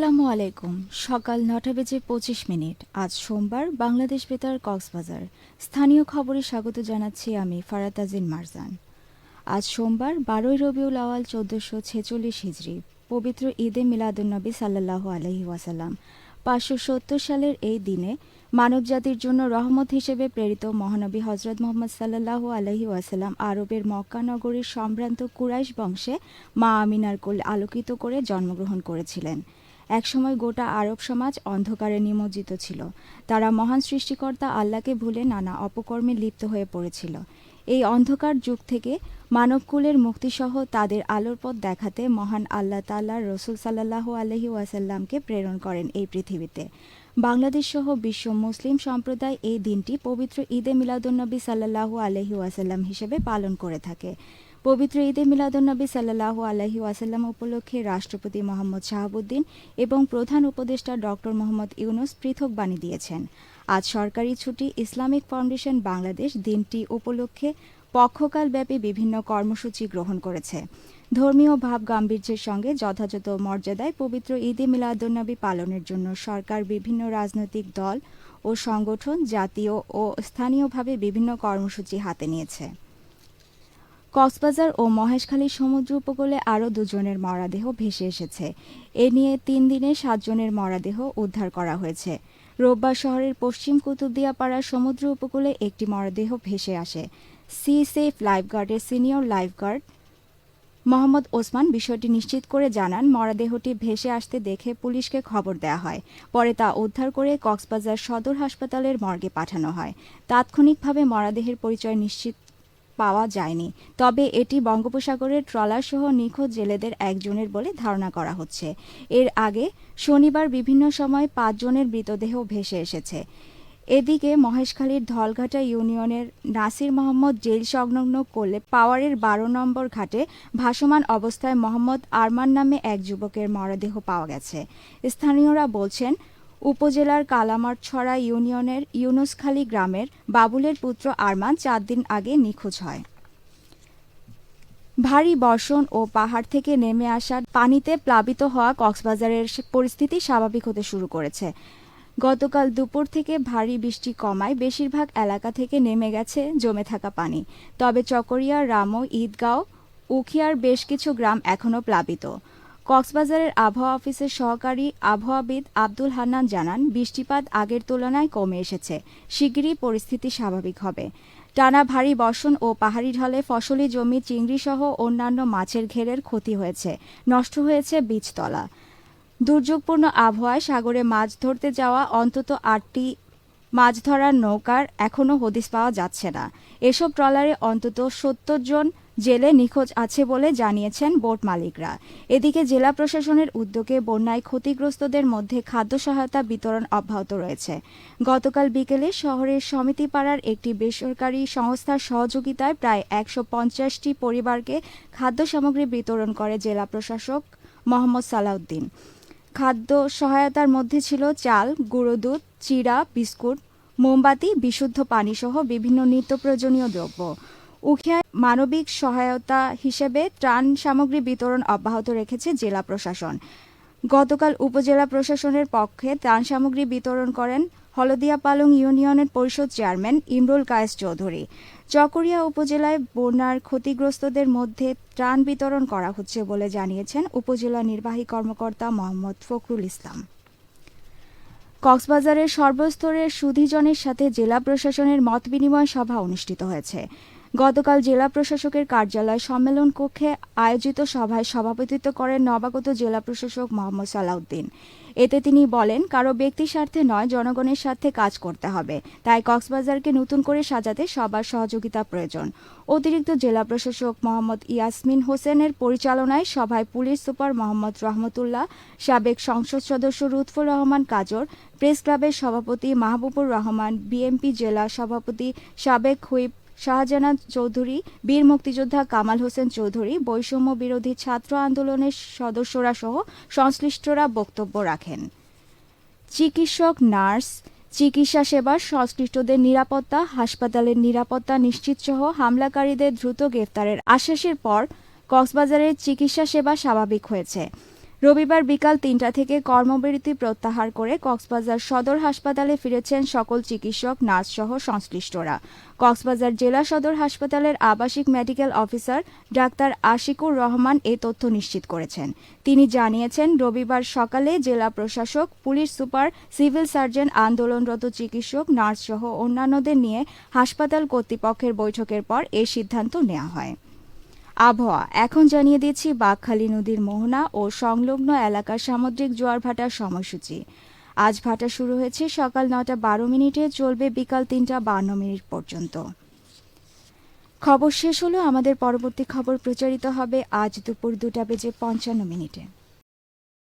আসসালামু আলাইকুম। সকাল নটা বেজে পঁচিশ মিনিট। আজ সোমবার বাংলাদেশ বেতার কক্সবাজার। স্থানীয় খবরে স্বাগত জানাচ্ছি আমি ফারাতাজিন মারজান। আজ সোমবার বারোই রবিউল আওয়াল চোদ্দশো ছেচল্লিশ হিজড়ি পবিত্র ঈদে মিলাদুন্নবী সাল্লাহ আলহি ওয়াসাল্লাম। পাঁচশো সত্তর সালের এই দিনে মানবজাতির জন্য রহমত হিসেবে প্রেরিত মহানবী হজরত মোহাম্মদ সাল্লাহ আলহি ওয়াসাল্লাম আরবের মক্কা নগরীর সম্ভ্রান্ত কুরাইশ বংশে মা আমিনার কোল আলোকিত করে জন্মগ্রহণ করেছিলেন। একসময় গোটা আরব সমাজ অন্ধকারে নিমজ্জিত ছিল। তারা মহান সৃষ্টিকর্তা আল্লাহকে ভুলে নানা অপকর্মে লিপ্ত হয়ে পড়েছিল। এই অন্ধকার যুগ থেকে মানবকুলের মুক্তিসহ তাদের আলোর পথ দেখাতে মহান আল্লাহ তাল্লাহ রসুল সাল্লাহ আলহি ওয়াসাল্লামকে প্রেরণ করেন এই পৃথিবীতে। বাংলাদেশ সহ বিশ্ব মুসলিম সম্প্রদায় এই দিনটি পবিত্র ঈদে মিলাদুন্নবী সাল্লাহু আলহি ওয়াসাল্লাম হিসেবে পালন করে থাকে। পবিত্র ঈদে মিলাদুন্নবী সাল্লাহ আলহি ওয়াসাল্লাম উপলক্ষে রাষ্ট্রপতি মোহাম্মদ শাহাবুদ্দিন এবং প্রধান উপদেষ্টা ডক্টর মোহাম্মদ ইউনুস পৃথক বাণী দিয়েছেন। আজ সরকারি ছুটি ইসলামিক ফাউন্ডেশন বাংলাদেশ দিনটি উপলক্ষে পক্ষকালব্যাপী বিভিন্ন কর্মসূচি গ্রহণ করেছে। ধর্মীয় ভাব গাম্ভীর্যের সঙ্গে যথাযথ মর্যাদায় পবিত্র ঈদে মিলাদুন্নবী পালনের জন্য সরকার বিভিন্ন রাজনৈতিক দল ও সংগঠন জাতীয় ও স্থানীয়ভাবে বিভিন্ন কর্মসূচি হাতে নিয়েছে। কক্সবাজার ও মহেশখালী সমুদ্র উপকূলে আরও দুজনের মরাদেহ ভেসে এসেছে। এ নিয়ে তিন দিনে সাতজনের মরাদেহ উদ্ধার করা হয়েছে। রোববার শহরের পশ্চিম কুতুবদিয়াপাড়া সমুদ্র উপকূলে একটি মরদেহ ভেসে আসে। সি সেফ লাইফগার্ডের সিনিয়র লাইফগার্ড মোহাম্মদ ওসমান বিষয়টি নিশ্চিত করে জানান, মরদেহটি ভেসে আসতে দেখে পুলিশকে খবর দেওয়া হয়। পরে তা উদ্ধার করে কক্সবাজার সদর হাসপাতালের মর্গে পাঠানো হয়। তাৎক্ষণিকভাবে মরদেহের পরিচয় নিশ্চিত পাওয়া যায়নি। তবে এটি বঙ্গোপসাগরের ট্রলারসহ নিখোঁজ জেলেদের একজনের বলে ধারণা করা হচ্ছে। এর আগে শনিবার বিভিন্ন সময় পাঁচজনের মৃতদেহ ভেসে এসেছে। এদিকে মহেশখালীর ধলঘাটা ইউনিয়নের নাসির মোহাম্মদ জেল সংলগ্ন করলে পাওয়ারের বারো নম্বর ঘাটে ভাসমান অবস্থায় মোহাম্মদ আরমান নামে এক যুবকের মরদেহ পাওয়া গেছে। স্থানীয়রা বলছেন উপজেলার কালামারছড়া ইউনিয়নের ইউনুসখালী গ্রামের বাবুলের পুত্র আরমান চার দিন আগে নিখোঁজ হয়। ভারী বর্ষণ ও পাহাড় থেকে নেমে আসা পানিতে প্লাবিত হওয়া কক্সবাজারের পরিস্থিতি স্বাভাবিক হতে শুরু করেছে। গতকাল দুপুর থেকে ভারী বৃষ্টি কমায় বেশিরভাগ এলাকা থেকে নেমে গেছে জমে থাকা পানি। তবে চকরিয়া, রামো, ঈদগাঁও, উখিয়ার বেশ কিছু গ্রাম এখনও প্লাবিত। কক্সবাজারের আবহাওয়া অফিসের সহকারী আবহাওয়াবিদ আব্দুল হান্নান জানান, বৃষ্টিপাত আগের তুলনায় কমে এসেছে। শিগগিরই পরিস্থিতি স্বাভাবিক হবে। টানা ভারী বর্ষণ ও পাহাড়ি ঢলে ফসলি জমি, চিংড়িসহ অন্যান্য মাছের ঘেরের ক্ষতি হয়েছে। নষ্ট হয়েছে বীজতলা। দুর্যোগপূর্ণ আবহাওয়ায় সাগরে মাছ ধরতে যাওয়া অন্তত আটটি মাছ ধরার নৌকার এখনও হদিস পাওয়া যাচ্ছে না। এসব ট্রলারে অন্তত সত্তর জন জেলে নিখোঁজ আছে বলে জানিয়েছেন বোট মালিকরা। এদিকে জেলা প্রশাসনের উদ্যোগে বন্যায় ক্ষতিগ্রস্তদের মধ্যে খাদ্য সহায়তা বিতরণ অব্যাহত রয়েছে। গতকাল বিকেলে শহরের সমিতিপাড়ার একটি বেসরকারি সংস্থার সহযোগিতায় প্রায় একশো পঞ্চাশটি পরিবারকে খাদ্য সামগ্রী বিতরণ করে জেলা প্রশাসক মোহাম্মদ সালাউদ্দিন। খাদ্য সহায়তার মধ্যে ছিল চাল, গুঁড়ো দুধ, চিড়া, বিস্কুট, মোমবাতি, বিশুদ্ধ পানিসহ বিভিন্ন নিত্য প্রয়োজনীয় দ্রব্য। উখিয়ায় মানবিক সহায়তা হিসেবে ত্রাণ সামগ্রী বিতরণ অব্যাহত রেখেছে জেলা প্রশাসন। গতকাল উপজেলা প্রশাসনের পক্ষে ত্রাণ সামগ্রী বিতরণ করেন হলদিয়া পালং ইউনিয়নের পরিষদ চেয়ারম্যান ইমরুল কায়েস চৌধুরী। চকরিয়া উপজেলায় বন্যার ক্ষতিগ্রস্তদের মধ্যে ত্রাণ বিতরণ করা হচ্ছে বলে জানিয়েছেন উপজেলা নির্বাহী কর্মকর্তা মোহাম্মদ ফখরুল ইসলাম। কক্সবাজারের সর্বস্তরের সুধিজনের সাথে জেলা প্রশাসনের মত বিনিময় সভা অনুষ্ঠিত হয়েছে। গতকাল জেলা প্রশাসকের কার্যালয় সম্মেলন কক্ষে আয়োজিত সভায় সভাপতিত্ব করেন নবাগত জেলা প্রশাসক মোহাম্মদ সালাউদ্দিন। এতে তিনি বলেন, কারও ব্যক্তি স্বার্থে নয়, জনগণের স্বার্থে কাজ করতে হবে। তাই কক্সবাজারকে নতুন করে সাজাতে সবার সহযোগিতা প্রয়োজন। অতিরিক্ত জেলা প্রশাসক মোহাম্মদ ইয়াসমিন হোসেনের পরিচালনায় সভায় পুলিশ সুপার মোহাম্মদ রহমতুল্লাহ, সাবেক সংসদ সদস্য লুৎফুর রহমান কাজর প্রেস ক্লাবের সভাপতি মাহবুবুর রহমান, বিএমপি জেলা সভাপতি সাবেক হুইপ শাহজাহান চৌধুরী, বীর মুক্তিযোদ্ধা কামাল হোসেন চৌধুরী, বৈষম্য বিরোধী ছাত্র আন্দোলনের সদস্যরা সহ সংশ্লিষ্টরা বক্তব্য রাখেন। চিকিৎসক, নার্স, চিকিৎসা সেবার সংশ্লিষ্টদের নিরাপত্তা, হাসপাতালের নিরাপত্তা নিশ্চিতসহ হামলাকারীদের দ্রুত গ্রেফতারের আশ্বাসের পর কক্সবাজারের চিকিৎসা সেবা স্বাভাবিক হয়েছে। রবিবার বিকাল তিনটা থেকে কর্মবিরতি প্রত্যাহার করে কক্সবাজার সদর হাসপাতালে ফিরেছেন সকল চিকিৎসক, নার্সসহ সংশ্লিষ্টরা। কক্সবাজার জেলা সদর হাসপাতালের আবাসিক medical officer doctor Ashikur Rahman এ তথ্য নিশ্চিত করেছেন। তিনি জানিয়েছেন, রবিবার সকালে জেলা প্রশাসক, পুলিশ সুপার, সিভিল সার্জন, আন্দোলনরত চিকিৎসক, নার্সসহ অন্যান্যদের নিয়ে হাসপাতাল কর্তৃপক্ষের বৈঠকের পর এ সিদ্ধান্ত নেওয়া হয়। আবহাওয়া। এখন জানিয়ে দিচ্ছি বাঘখালী নদীর মোহনা ও সংলগ্ন এলাকার সামুদ্রিক জোয়ার ভাটার সময়সূচি। আজ ভাটা শুরু হয়েছে সকাল নটা বারো মিনিটে, চলবে বিকাল তিনটা বান্ন মিনিট পর্যন্ত। খবর শেষ হলো, আমাদের পরবর্তী খবর প্রচারিত হবে আজ দুপুর দুটা বেজে পঞ্চান্ন মিনিটে।